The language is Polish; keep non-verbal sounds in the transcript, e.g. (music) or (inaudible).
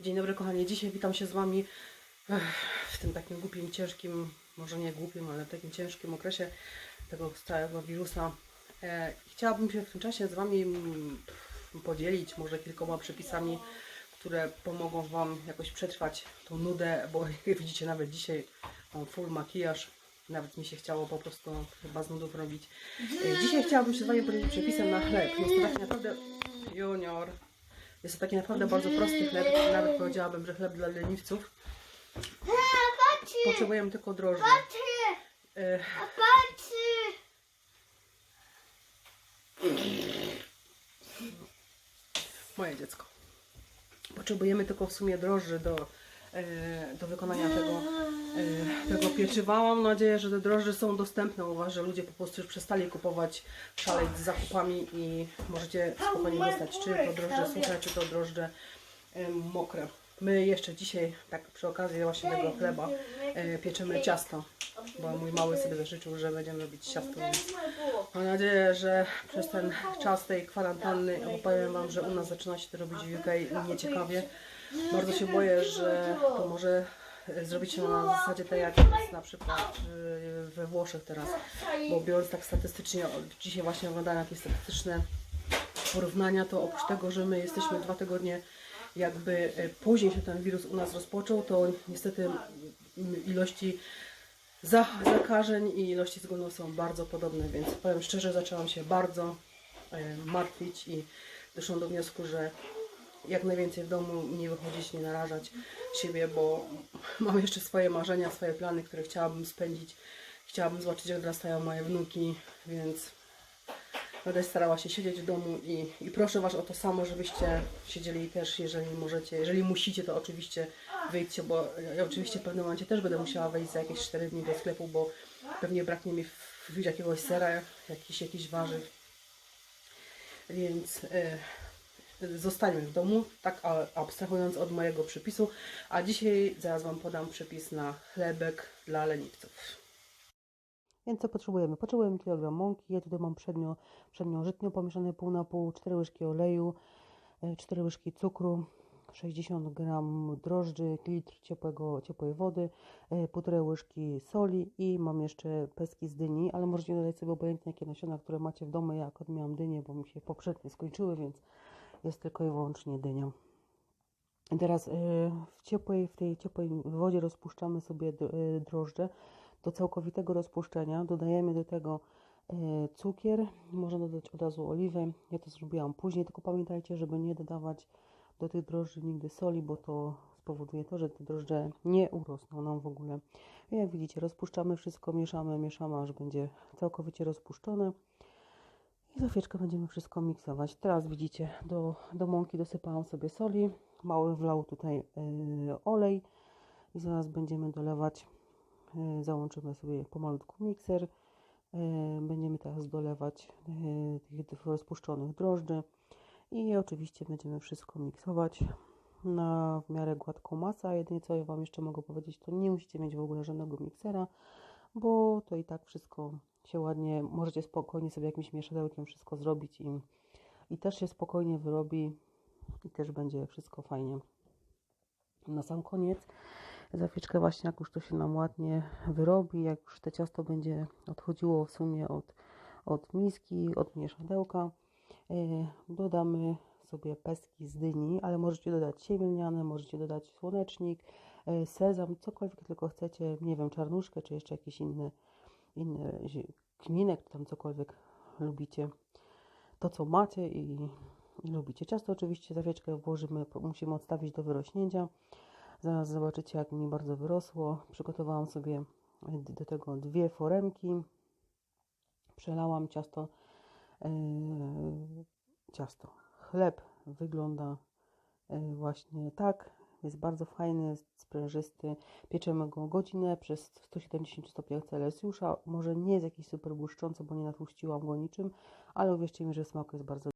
Dzień dobry kochani, dzisiaj witam się z Wami ech, w tym takim głupim, ciężkim, może nie głupim, ale takim ciężkim okresie tego całego wirusa. E, chciałabym się w tym czasie z Wami mm, podzielić może kilkoma przepisami, które pomogą Wam jakoś przetrwać tą nudę, bo (laughs) jak widzicie nawet dzisiaj mam full makijaż, nawet mi się chciało po prostu chyba z nudów robić. E, dzisiaj chciałabym się z Wami podzielić przepisem na chleb. Jest to taki naprawdę junior. Jest to taki naprawdę bardzo prosty chleb, nawet powiedziałabym, że chleb dla leniwców. Potrzebujemy tylko drożdży. E, moje dziecko. Potrzebujemy tylko w sumie drożdży do, e, do wykonania tego, tego pieczywa. Mam nadzieję, że te drożdże są dostępne u Was, że ludzie po prostu już przestali kupować, szaleć z zakupami i możecie spokojnie dostać czy to drożdże suche, czy to drożdże e, mokre. My jeszcze dzisiaj, tak przy okazji właśnie tego chleba, e, pieczemy ciasto, bo mój mały sobie zażyczył, że będziemy robić ciasto. Mam nadzieję, że przez ten czas tej kwarantanny, bo powiem Wam, że u nas zaczyna się to robić w UK nieciekawie. Bardzo się boję, że to może e, zrobić się na zasadzie tej jak jest na przykład e, we Włoszech teraz. Bo biorąc tak statystycznie, dzisiaj właśnie oglądałem jakieś statystyczne porównania, to oprócz tego, że my jesteśmy dwa tygodnie jakby e, później się ten wirus u nas rozpoczął, to niestety ilości za, zakażeń i ilości zgonów są bardzo podobne, więc powiem szczerze, zaczęłam się bardzo e, martwić i doszłam do wniosku, że jak najwięcej w domu nie wychodzić, nie narażać siebie, bo (laughs) mam jeszcze swoje marzenia, swoje plany, które chciałabym spędzić. Chciałabym zobaczyć, jak dorastają moje wnuki, więc będę starała się siedzieć w domu i, i proszę Was o to samo, żebyście siedzieli też, jeżeli możecie. Jeżeli musicie, to oczywiście wyjdźcie, bo ja oczywiście w pewnym momencie też będę musiała wejść za jakieś 4 dni do sklepu, bo pewnie braknie mi jakiegoś sera, jakichś jakichś warzyw. Więc e, zostańmy w domu, tak abstrahując od mojego przepisu. A dzisiaj zaraz Wam podam przepis na chlebek dla leniwców. Więc co potrzebujemy? Potrzebujemy kilogram mąki. Ja tutaj mam przednio, przednią żytnią pomieszane pół na pół, 4 łyżki oleju, 4 łyżki cukru, 60 gram drożdży, litr ciepłego, ciepłej wody, e, półtorej łyżki soli i mam jeszcze peski z dyni, ale możecie dodać sobie obojętnie jakie nasiona, które macie w domu. Ja akurat miałam dynię, bo mi się poprzednie skończyły, więc jest tylko i wyłącznie dynia. I Teraz y, w ciepłej, w tej ciepłej wodzie rozpuszczamy sobie y, drożdże. Do całkowitego rozpuszczenia dodajemy do tego y, cukier. Można dodać od razu oliwę. Ja to zrobiłam później, tylko pamiętajcie, żeby nie dodawać do tych drożdży nigdy soli, bo to spowoduje to, że te drożdże nie urosną nam w ogóle. Jak widzicie, rozpuszczamy wszystko, mieszamy, mieszamy, aż będzie całkowicie rozpuszczone. I za chwileczkę będziemy wszystko miksować. Teraz widzicie, do, do mąki dosypałam sobie soli. Mały wlał tutaj y, olej. I zaraz będziemy dolewać. y, załączymy sobie pomalutku mikser. Y, będziemy teraz dolewać y, tych, rozpuszczonych drożdży. I oczywiście będziemy wszystko miksować na w miarę gładką masę. Jedynie co ja Wam jeszcze mogę powiedzieć, to nie musicie mieć w ogóle żadnego miksera, bo to i tak wszystko się ładnie, możecie spokojnie sobie jakimś mieszadełkiem wszystko zrobić i, i też się spokojnie wyrobi i też będzie wszystko fajnie. Na sam koniec, za chwileczkę właśnie jak już to się nam ładnie wyrobi, jak już te ciasto będzie odchodziło w sumie od, od miski, od mieszadełka, yy, dodamy sobie pestki z dyni, ale możecie dodać siemię lniane, możecie dodać słonecznik, yy, sezam, cokolwiek tylko chcecie, nie wiem, czarnuszkę czy jeszcze jakiś inny, inny kminek, tam cokolwiek lubicie. To, co macie i, i lubicie. Ciasto oczywiście za wieczkę włożymy, musimy odstawić do wyrośnięcia. Zaraz zobaczycie, jak mi bardzo wyrosło. Przygotowałam sobie do tego dwie foremki. Przelałam ciasto. e, ciasto. Chleb wygląda e, właśnie tak. Jest bardzo fajny, sprężysty. Pieczemy go godzinę przez 170 stopniach Celsjusza. Może nie jest jakiś super błyszczący, bo nie natłuściłam go niczym, ale uwierzcie mi, że smak jest bardzo